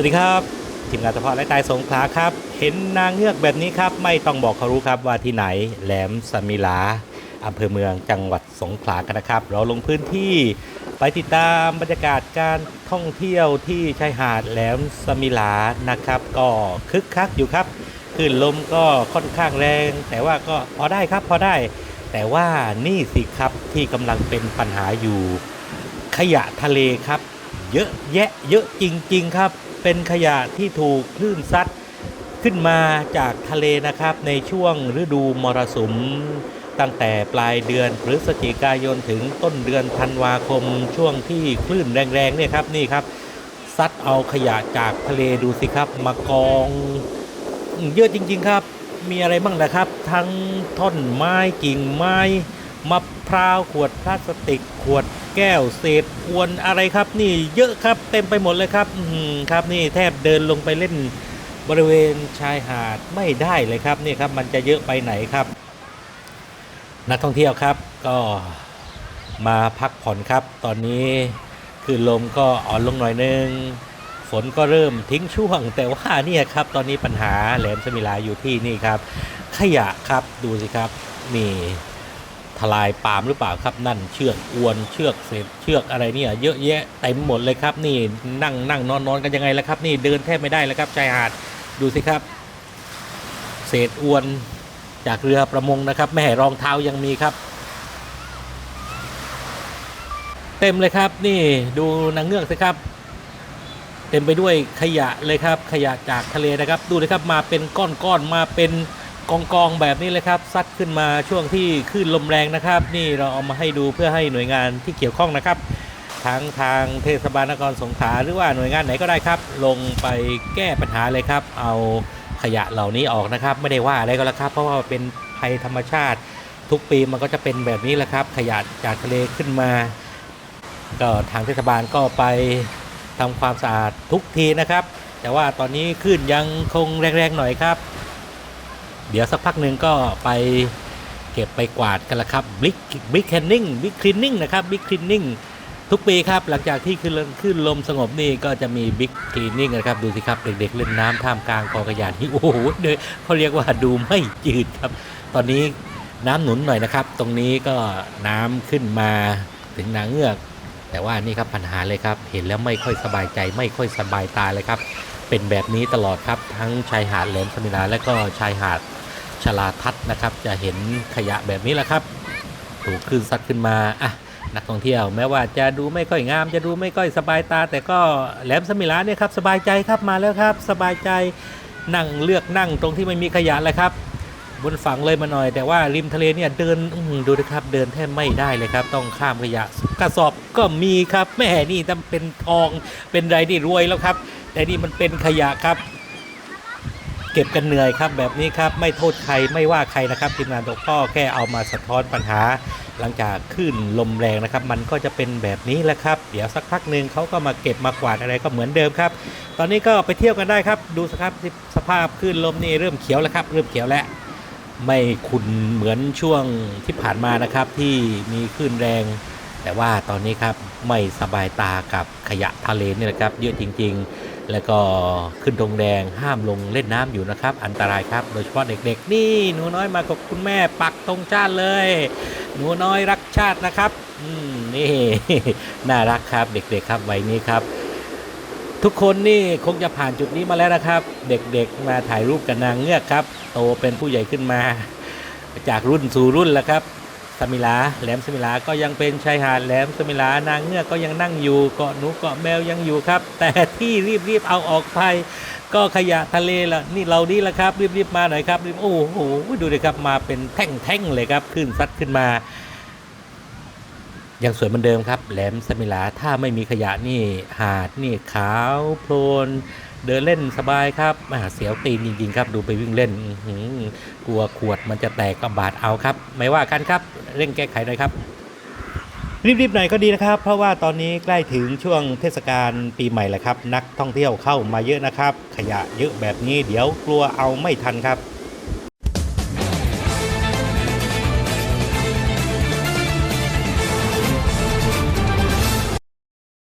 วัสดีครับ ทีมงานเฉพาะและตายสงขลาครับ เห็นนางเงือกแบบนี้ครับ ไม่ต้องบอกเขารู้ครับว่าที่ไหนแหลมสมิลาอำเภอเมืองจังหวัดสงขลากันนะครับ เราลงพื้นที่ไปติดตามบรรยากาศการท่องเที่ยวที่ชายหาดแหลมสมิลานะครับ ก็คึกคักอยู่ครับคลื่นลมก็ค่อนข้างแรง แต่ว่าก็พอได้ครับพอได้ แต่ว่านี่สิครับที่กำลังเป็นปัญหาอยู่ ขยะทะเลครับ เยอะแยะเยอะจริง ๆ ครับ เป็นขยะที่ถูกคลื่นซัดขึ้นมาจากทะเลนะครับ ในช่วงฤดูมรสุม ตั้งแต่ปลายเดือนพฤศจิกายนถึงต้นเดือนธันวาคม ช่วงที่คลื่นแรงๆเนี่ยครับนี่ครับซัดเอาขยะจากทะเลดูสิครับ มากองเยอะจริง ๆ ครับ มีอะไรบ้างนะครับ ทั้งท่อนไม้กิ่งไม้ มะพร้าวขวดพลาสติก ขวดแก้วเศษอวนอะไรครับ นี่เยอะครับเต็มไปหมดเลยครับครับนี่แทบเดินลงไปเล่นบริเวณชายหาดไม่ได้เลยครับนี่ครับมันจะเยอะไปไหนครับ นักท่องเที่ยวครับก็มาพักผ่อนครับ ตอนนี้คือลมก็อ่อนลงหน่อยนึงฝนก็เริ่มทิ้งช่วง แต่ว่าเนี่ยครับตอนนี้ปัญหาแหลมสมิลาอยู่ที่นี่ครับ ขยะครับดูสิครับนี่ ทลายปาล์มหรือเปล่าครับ นั่นเชือกอวนเชือกเศษเชือกอะไรเนี่ยเยอะแยะเต็มหมดเลยครับนี่นั่งนั่งนอนนอนกันยังไงแล้วครับ นี่เดินแทบไม่ได้แล้วครับชายหาดดูสิครับ เศษอวนจากเรือประมงนะครับแม่รองเท้ายังมีครับ เต็มเลยครับนี่ดูนางเงือกสิครับ เต็มไปด้วยขยะเลยครับ ขยะจากทะเลนะครับ ดูเลยครับมาเป็นก้อนๆมาเป็น กองกองแบบนี้เลยครับซัดขึ้นมาช่วงที่คลื่นลมแรงนะครับ นี่เราเอามาให้ดูเพื่อให้หน่วยงานที่เกี่ยวข้องนะครับทั้งทางเทศบาลนครสงขลาหรือว่าหน่วยงานไหนก็ได้ครับ ลงไปแก้ปัญหาเลยครับ เอาขยะเหล่านี้ออกนะครับ ไม่ได้ว่าอะไรก็แล้วครับ เพราะว่าเป็นภัยธรรมชาติ ทุกปีมันก็จะเป็นแบบนี้แหละครับ ขยะจากทะเลขึ้นมาก็ทางเทศบาลก็ไปทำความสะอาดทุกทีนะครับ แต่ว่าตอนนี้ขึ้นยังคงแรงๆหน่อยครับ เดี๋ยวสักพักหนึ่งก็ไปเก็บไปกวาดกันละครับบิ๊กบิ๊กแคนนิ่งบิ๊กคลีนนิ่งนะครับบิ๊กคลีนนิ่งทุกปีครับหลังจากที่ขึ้นลมขึ้นลมสงบนี่ก็จะมีบิ๊กคลีนนิ่งนะครับดูสิครับเด็กๆเล่นน้ำท่ามกลางกองขยะที่โอ้โหเดยเขาเรียกว่าดูไม่จืดครับ ตอนนี้น้ำหนุนหน่อยนะครับ ตรงนี้ก็น้ำขึ้นมาถึงนางเงือก แต่ว่านี่ครับปัญหาเลยครับ เห็นแล้วไม่ค่อยสบายใจ ไม่ค่อยสบายตาเลยครับ เป็นแบบนี้ตลอดครับทั้งชายหาดแหลมสมิลาและก็ชายหาด ชลาทัศน์นะครับ จะเห็นขยะแบบนี้แหละครับถูกคลื่นซัดขึ้นมาอะนักท่องเที่ยวแม้ว่าจะดูไม่ค่อยงาม จะดูไม่ค่อยสบายตา แต่ก็แหลมสมิลาเนี่ยครับสบายใจครับมาแล้วครับ สบายใจนั่งเลือกนั่งตรงที่ไม่มีขยะเลยครับบนฝั่งเลยมาหน่อย แต่ว่าริมทะเลเนี่ยเดินดูนะครับ เดินแทบไม่ได้เลยครับ ต้องข้ามขยะกระสอบก็มีครับแม่นี่ทำเป็นทองเป็นไรที่รวยแล้วครับ แต่นี่มันเป็นขยะครับ เก็บกันเหนื่อยครับแบบนี้ครับไม่โทษใครไม่ว่าใครนะครับทีมงานตกพ่อแค่เอามาสะท้อนปัญหา หลังจากขึ้นลมแรงนะครับ มันก็จะเป็นแบบนี้แหละครับ เดี๋ยวสักพักหนึ่งเขาก็มาเก็บมากวาดอะไรก็เหมือนเดิมครับ ตอนนี้ก็ไปเที่ยวกันได้ครับ ดูสภาพสภาพขึ้นลมนี่เริ่มเขียวแล้วครับ เริ่มเขียวแล้วไม่ขุ่นเหมือนช่วงที่ผ่านมานะครับที่มีคลื่นแรง แต่ว่าตอนนี้ครับไม่สบายตากับขยะทะเลนี่แหละครับเยอะจริง ๆ แล้วก็ขึ้นตรงแดงห้ามลงเล่นน้ำอยู่นะครับ อันตรายครับ โดยเฉพาะเด็กๆ นี่หนูน้อยมากับคุณแม่ปักตรงชาติเลย หนูน้อยรักชาตินะครับอืมนี่น่ารักครับ เด็กๆครับวัยนี้ครับ ทุกคนนี่คงจะผ่านจุดนี้มาแล้วนะครับ เด็กๆมาถ่ายรูปกับนางเงือกครับ โตเป็นผู้ใหญ่ขึ้นมา จากรุ่นสู่รุ่นแล้วครับ สมิลาแหลมสมิลาก็ยังเป็นชายหาดแหลมสมิลานางเงือกก็ยังนั่งอยู่เกาะหนูเกาะแมวยังอยู่ครับ แต่ที่รีบๆเอาออกไปก็ขยะทะเลละนี่เรานี่แหละครับรีบๆมาหน่อยครับรีบโอ้โหดูเลยครับมาเป็นแท่งๆเลยครับขึ้นซัดขึ้นมายังสวยเหมือนเดิมครับ แหลมสมิลาถ้าไม่มีขยะนี่หาดนี่ขาวโพลน เดินเล่นสบายครับมาเสียวตีนจริงๆครับ ดูไปวิ่งเล่นกลัวขวดมันจะแตกก็บาดเอาครับ ไม่ว่ากันครับ เร่งแก้ไขหน่อยครับรีบๆหน่อยก็ดีนะครับ เพราะว่าตอนนี้ใกล้ถึงช่วงเทศกาลปีใหม่แล้วครับ นักท่องเที่ยวเข้ามาเยอะนะครับ ขยะเยอะแบบนี้เดี๋ยวกลัวเอาไม่ทันครับ